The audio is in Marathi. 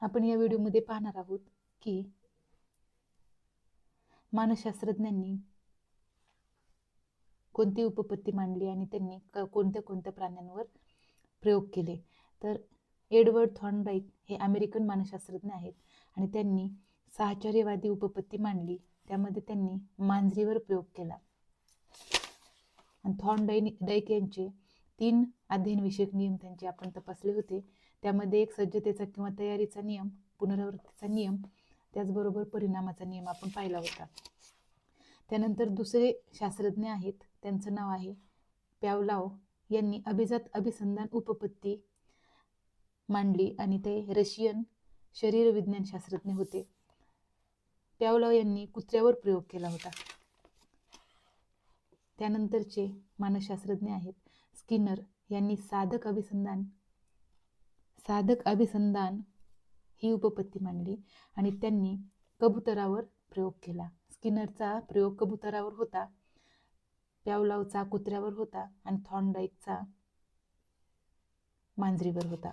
आपण या व्हिडिओमध्ये पाहणार आहोत की मानसशास्त्रज्ञांनी कोणती उपपत्ती मांडली आणि त्यांनी क- कोणत्या कोणत्या प्राण्यांवर प्रयोग केले. तर एडवर्ड थॉर्नडाईक हे अमेरिकन मानसशास्त्रज्ञ आहेत आणि त्यांनी साहचर्यवादी उपपत्ती मांडली. त्यामध्ये त्यांनी मांजरीवर प्रयोग केला. आणि थॉर्नडाईक डाईक यांचे तीन अध्ययनविषयक नियम त्यांचे आपण तपासले होते. त्यामध्ये एक सज्जतेचा किंवा तयारीचा नियम पुनरावृत्तीचा नियम त्याचबरोबर परिणामाचा नियम आपण पाहिला होता. त्यानंतर दुसरे शास्त्रज्ञ आहेत त्यांचं नाव आहे प्यावलाव यांनी अभिजात अभिसंधान उपपत्ती मांडली आणि ते रशियन शरीरविज्ञान शास्त्रज्ञ होते. प्यावलाव यांनी कुत्र्यावर प्रयोग केला होता. त्यानंतरचे मानसशास्त्रज्ञ आहेत. स्किनर यांनी साधक अभिसंधान साधक अभिसंधान ही उपपत्ती मांडली आणि त्यांनी कबुतरावर प्रयोग केला. स्किनरचा प्रयोग कबुतरावर होता प्यावलावचा कुत्र्यावर होता आणि थॉर्नडाईकचा मांजरीवर होता.